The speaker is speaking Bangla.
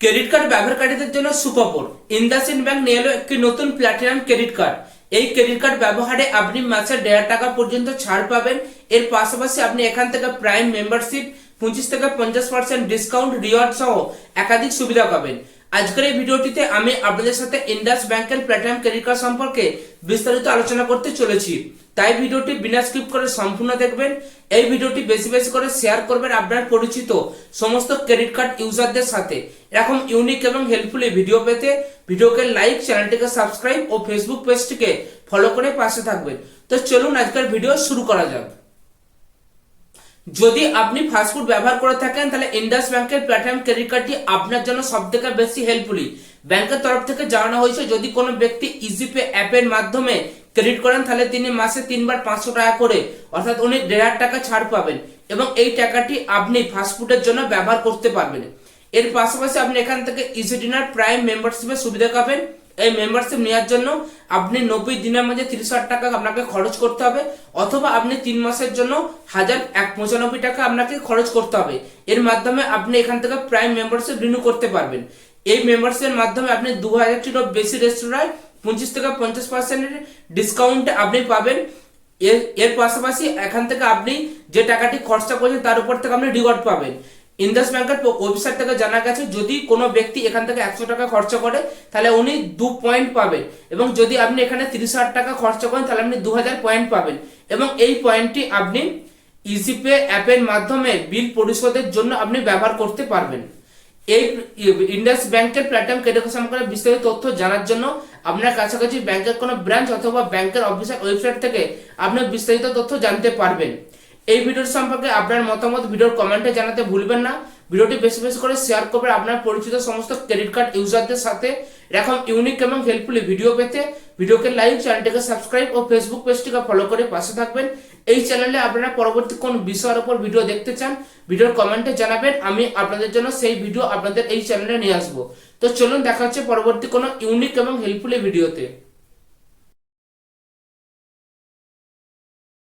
ক্রেডিট কার্ড ব্যবহারকারীদের জন্য সুখবর। ইন্দাসিন ব্যাংক নিয়ে এলো একটি নতুন প্ল্যাটিনাম ক্রেডিট কার্ড। এই ক্রেডিট কার্ড ব্যবহারে আপনি মাসে দেড় টাকা পর্যন্ত ছাড় পাবেন। এর পাশাপাশি আপনি এখান থেকে প্রাইম মেম্বারশিপ, পঁচিশ থেকে পঞ্চাশ পার্সেন্ট ডিসকাউন্ট, রিওয়ার্ড সহ একাধিক সুবিধা পাবেন। আজকের এই ভিডিওটিতে আমি আপনাদের সাথে ইন্ডাস ব্যাংকের প্ল্যাটিনাম ক্রেডিট কার্ড সম্পর্কে বিস্তারিত আলোচনা করতে চলেছি। তাই ভিডিওটি বিনা স্কিপ করে সম্পূর্ণ দেখবেন। এই ভিডিওটি বেশি বেশি করে শেয়ার করবেন আপনার পরিচিত সমস্ত ক্রেডিট কার্ড ইউজারদের সাথে। এরকম ইউনিক এবং হেল্পফুল ভিডিও পেতে ভিডিওকে লাইক চ্যানেলটিকে সাবস্ক্রাইব ও ফেসবুক পেজটিকে ফলো করে পাশে থাকবেন। তো চলুন আজকের ভিডিও শুরু করা যাক। যদি আপনি ফাস্টফুড ব্যবহার করে থাকেন, তাহলে ইন্ডাস ব্যাংকের প্ল্যাটিনাম ক্রেডিট কার্ডটি আপনার জন্য সব থেকে বেশি হেল্পফুলি ব্যাংকের তরফ থেকে জানানো হয়েছে, যদি কোনো ব্যক্তি ইজিপে অ্যাপের মাধ্যমে ক্রেডিট করেন, তাহলে তিনি মাসে তিনবার পাঁচশো টাকা করে, অর্থাৎ উনি দেড় হাজার টাকা ছাড় পাবেন। এবং এই টাকাটি আপনি ফাস্টফুডের জন্য ব্যবহার করতে পারবেন। এর পাশাপাশি আপনি এখান থেকে ইজি ডিনার প্রাইম মেম্বারশিপের সুবিধা পাবেন। এই মেম্বারশিপ নেওয়ার জন্য আপনি নব্বই দিনের মধ্যে তিরিশ হাজার টাকা আপনাকে খরচ করতে হবে, অথবা আপনি তিন মাসের জন্য হাজার এক পঁচানব্বই টাকা আপনাকে খরচ করতে হবে। এর মাধ্যমে আপনি এখান থেকে প্রাইম মেম্বারশিপ রিনিউ করতে পারবেন। এই মেম্বারশিপের মাধ্যমে আপনি দু হাজারটিরও বেশি রেস্তোরাঁয় পঁচিশ থেকে পঞ্চাশ পার্সেন্টের ডিসকাউন্ট আপনি পাবেন। এর এর পাশাপাশি এখান থেকে আপনি যে টাকাটি খরচা করছেন তার উপর থেকে আপনি রিওয়ার্ড পাবেন। ইন্দাস ব্যাংকের ওয়েবসাইট থেকে জানা গেছে, যদি কোনো ব্যক্তি এখান থেকে একশো টাকা খরচা করে, তাহলে উনি দু পয়েন্ট পাবেন। এবং যদি আপনি এখানে তিরিশ হাজার টাকা খরচা করেন, তাহলে আপনি দু হাজার পয়েন্ট পাবেন। এবং এই পয়েন্টটি আপনি ইজিপে অ্যাপের মাধ্যমে বিল পরিশোধের জন্য আপনি ব্যবহার করতে পারবেন। এই ইন্ডাস ব্যাংকের প্ল্যাটফর্ম ক্রেডিট সম্পর্কে বিস্তারিত তথ্য জানার জন্য আপনার কাছাকাছি ব্যাংকের কোনো ব্রাঞ্চ অথবা ব্যাংকের অফিসিয়াল ওয়েবসাইট থেকে আপনি বিস্তারিত তথ্য জানতে পারবেন। এই ভিডিওর সম্পর্কে আপনার মতামত ভিডিওর কমেন্টে জানাতে ভুলবেন না। ভিডিওটি বেশি বেশি করে শেয়ার করবেন আপনার পরিচিত সমস্ত ক্রেডিট কার্ড ইউজারদের সাথে। এরকম ইউনিক এবং হেল্পফুল ভিডিও পেতে ভিডিওকে লাইক চ্যানেলটিকে সাবস্ক্রাইব ও ফেসবুক পেজটিকে ফলো করে পাশে থাকবেন। এই চ্যানেলে আপনারা পরবর্তী কোন বিষয়ের উপর ভিডিও দেখতে চান, ভিডিওর কমেন্টে জানাবেন। আমি আপনাদের জন্য সেই ভিডিও আপনাদের এই চ্যানেলে নিয়ে আসব। তো চলুন দেখা হচ্ছে পরবর্তী কোনো ইউনিক এবং হেল্পফুলি ভিডিওতে